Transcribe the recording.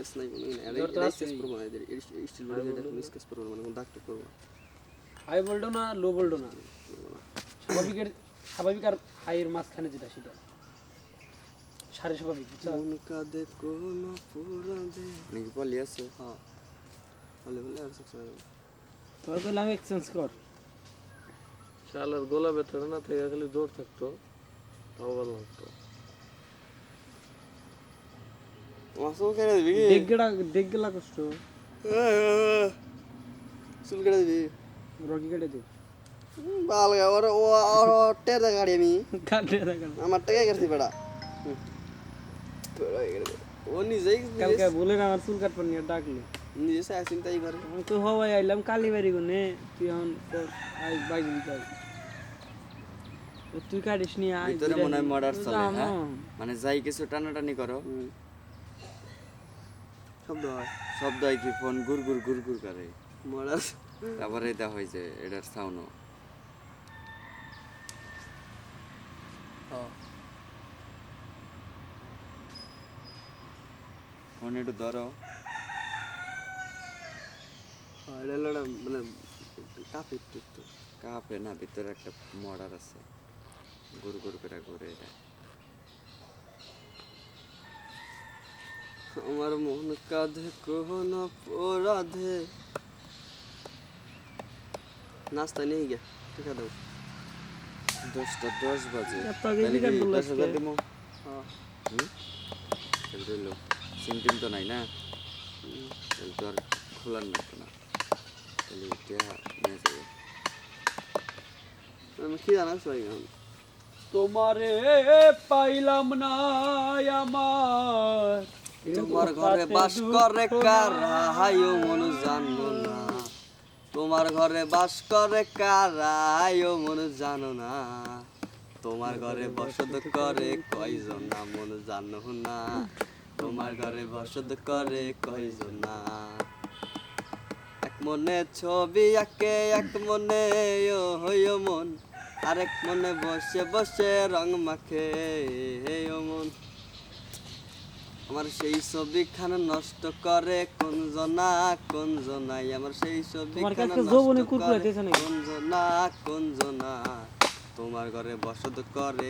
Sketch নাই না। Sketch করব না এদের স্টিল বডি এটা কোনো স্কেচ করব না মানে কোনো দাগ করব হাই ভোল্টও না লো ভোল্টও না স্বাভাবিকের স্বাভাবিক আর হাইয়ের মাঝখানে যেটা সেটা সাড়ে স্বাভাবিক নাকি আছে হ্যাঁ বলে বলে আর সব তোর এক্সচেঞ্জ কর শালার না থেকে খালি জোর থাকতো তাও ভালো লাগতো মাসও কেটে দিবি ডেগেলা ডেগেলা কষ্ট চুল কেটে দিবি রকি কেটে দে বাল গা ওর ও ওর ওর টের গাড়ি আমি কাটে দেখেন আমার টাকা কেটে বেড়া ও নিজেই কালকে বলে না আমার চুল কাটবার নিয়ে ডাকলি নিজে সাই চিন্তাই করে আমি তো হওয়াই আইলাম কালীবাড়ি গুনে তুই এখন আই বাইক দিতে তুই কাটিস নি আই ভিতরে মনে হয় মর্ডার চলে হ্যাঁ মানে যাই কিছু টানাটানি করো। শব্দ হয়। শব্দ হয় কি? ফোন গুর গুর গুর গুর করে। মরার তারপরে এটা হয় যে এটার সাউন্ড ফোন একটু ধরো। এটা মানে কাপে কাপে না ভিতরে একটা মর্ডার আছে। গুর গুর করে ঘুরে এটা আমার মন কাঁধে কোন অপরাধে নাস্তা নিয়ে গে ঠিক আছে দাও দশটা দশ বাজে। এত আগে তাহলে টিকিট কি বলল দশ হাজার আজকে? দিমো? হ্যাঁ। হুম? তাহলে রইল সিম টিম তো নাই না? তাহলে তো আর খোলার লাগতো না। তাহলে এটা নিয়ে যাবে আমি কি জানাস ভাই এখন তোমারে পাইলাম না আমার। তোমার ঘরে বাস করে কারা? হাইও মন জানো না। তোমার ঘরে বাস করে কারা? হাইও মন জানো না। তোমার ঘরে বসত করে কয়জন না? মন জানো না। তোমার ঘরে বসত করে কয়জন না? এক মনে ছবি আঁকে এক মনে ও হইও মন। আরেক মনে বসে বসে রং মাখে। হে ও মন। আমার সেই ছবিখান নষ্ট করে কোন জনা কোন জনাই আমার সেই ছবিখান নষ্ট করে? কোন জনা কোন জনা তোমার ঘরে বসত করে